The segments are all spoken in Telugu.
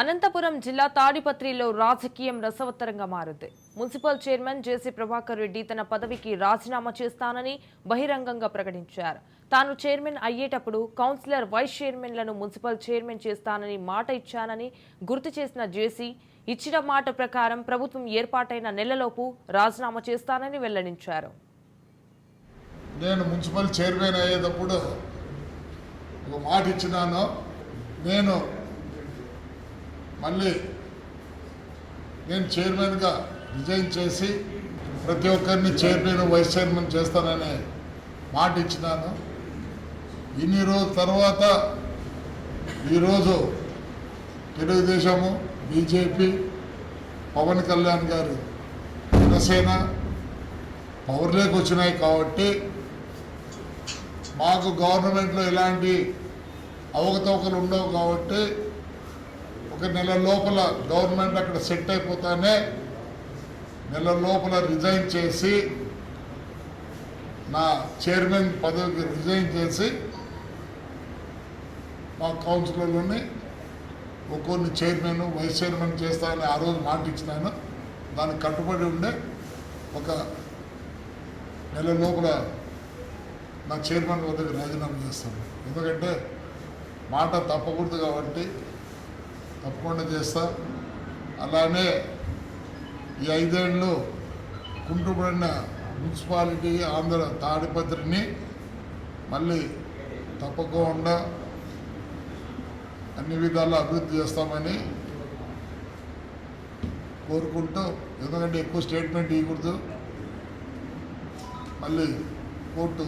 అనంతపురం జిల్లా తాడిపత్రిలో రాజకీయం రసవత్తరంగా మారింది. Municipal chairman JC Prabhakar Reddy తన పదవికి రాజీనామా చేస్తానని బహిరంగంగా ప్రకటించారు. తాను చైర్మన్ అయ్యేటప్పుడు కౌన్సిలర్ వైస్ చైర్మన్లను మున్సిపల్ చైర్మన్ చేస్తానని మాట ఇచ్చానని గుర్తు చేసిన జేసీ ఇచ్చిన మాట ప్రకారం ప్రభుత్వం ఏర్పాటైన నెలలోపు రాజీనామా చేస్తానని వెల్లడించారు. నేను మున్సిపల్ చైర్మన్ అయ్యేటప్పుడు ఒక మాట ఇచ్చినాను. నేను మళ్ళీ నేను చైర్మన్గా రిజైన్ చేసి ప్రతి ఒక్కరిని చైర్మన్ వైస్ చైర్మన్ చేస్తానని మాట ఇచ్చినాను. ఇన్ని రోజుల తర్వాత ఈరోజు తెలుగుదేశము బీజేపీ పవన్ కళ్యాణ్ గారు జనసేన పవర్లోకి వచ్చినాయి కాబట్టి మాకు గవర్నమెంట్లో ఎలాంటి అవకతవకలు ఉండవు కాబట్టి ఒక నెల లోపల గవర్నమెంట్ అక్కడ సెట్ అయిపోతానే నెల లోపల రిజైన్ చేసి నా చైర్మన్ పదవికి రిజైన్ చేసి మా కౌన్సిలర్లని ఒక్కొన్ని చైర్మన్ వైస్ చైర్మన్ చేస్తానని ఆ రోజు మాట ఇచ్చినాను. దానికి కట్టుబడి ఉండే ఒక నెల లోపల నా చైర్మన్ వద్దకు రాజీనామా చేస్తాను. ఎందుకంటే మాట తప్పకూడదు కాబట్టి తప్పకుండా చేస్తా. అలానే ఈ ఐదేళ్ళు కుంటుపడిన మున్సిపాలిటీ ఆంధ్ర తాడిపత్రిని మళ్ళీ తప్పకుండా అన్ని విధాలు అభివృద్ధి చేస్తామని కోరుకుంటూ ఎందుకంటే ఎక్కువ స్టేట్మెంట్ ఇవ్వకూడదు మళ్ళీ కోర్టు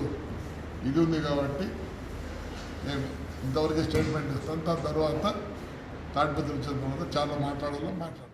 ఇది ఉంది కాబట్టి నేను ఇంతవరకు స్టేట్మెంట్ ఇస్తాను. దాని తర్వాత తాడిపత్రి వచ్చిన తర్వాత చాలా మాట్లాడాలో మాట్లాడాలి